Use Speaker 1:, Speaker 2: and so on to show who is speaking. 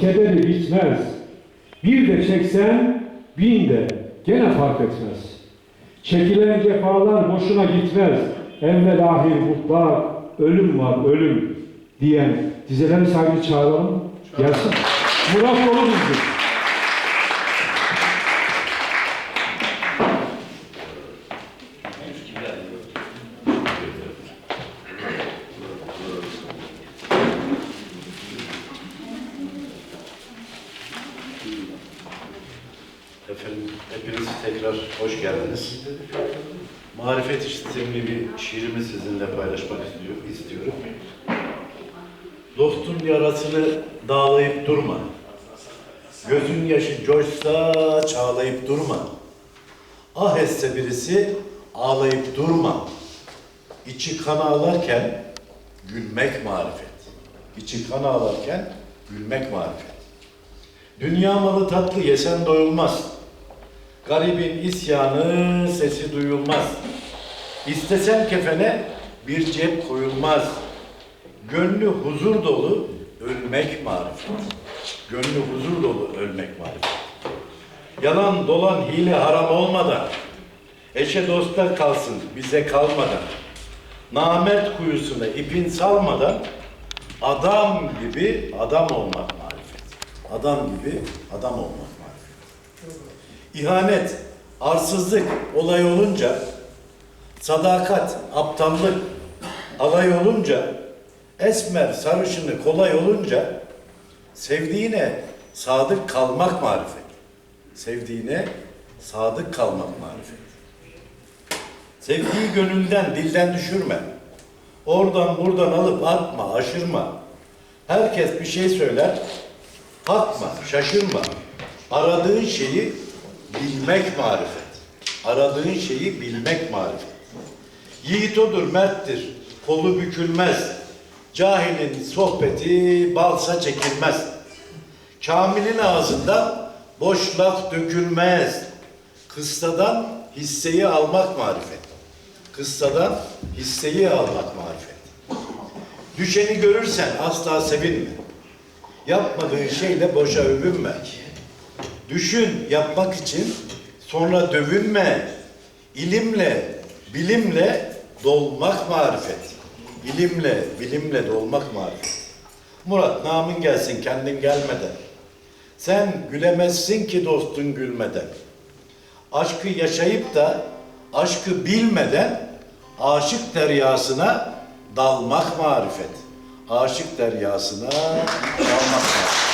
Speaker 1: Kederi bitmez. Bir de çeksen bin de gene fark etmez. Çekilen cefalar boşuna gitmez. Evvel ahir mutlak ölüm var ölüm diyen dizeleri sahibi çağıralım. Gelsin. Murat Dolu
Speaker 2: Efendim, hepiniz tekrar hoş geldiniz. Marifet isimli bir şiirimi sizinle paylaşmak istiyor, istiyorum. Dostun yarasını dağlayıp durma. Gözün yaşı coşsa çağlayıp durma. Ah etse birisi ağlayıp durma. İçi kan ağlarken gülmek marifet. İçi kan ağlarken gülmek marifet. Dünya malı tatlı yesen doyulmaz. Garibin isyanı sesi duyulmaz. İstesem kefene bir cep koyulmaz. Gönlü huzur dolu ölmek marifet. Gönlü huzur dolu ölmek marifet. Yalan dolan hile haram olmadan, eşe dosta kalsın bize kalmadan, namert kuyusuna ipin salmadan, adam gibi adam olmak marifet. Adam gibi adam olmak marifet. İhanet, arsızlık olay olunca, sadakat, aptallık alay olunca, esmer sarışını kolay olunca, sevdiğine sadık kalmak marifet. Sevdiğine sadık kalmak marifet. Sevgiyi gönülden, dilden düşürme. Oradan buradan alıp atma, aşırma. Herkes bir şey söyler, Bakma, şaşırma. Aradığın şeyi bilmek marifet. Aradığın şeyi bilmek marifet. Yiğit odur, merttir, kolu bükülmez. Cahilin sohbeti balsa çekilmez. Kamilin ağzından boş laf dökülmez. Kıssadan hisseyi almak marifet. Kıssadan hisseyi almak marifet. Düşeni görürsen asla sevinme. Yapmadığın şeyle boşa övünme. Düşün yapmak için sonra dövünme. İlimle, bilimle dolmak marifet. İlimle, bilimle dolmak marifet. Murat namın gelsin kendin gelmeden. Sen gülemezsin ki dostun gülmeden. Aşkı yaşayıp da aşkı bilmeden aşık deryasına dalmak marifet. Aşık deryasına dalmak marifet.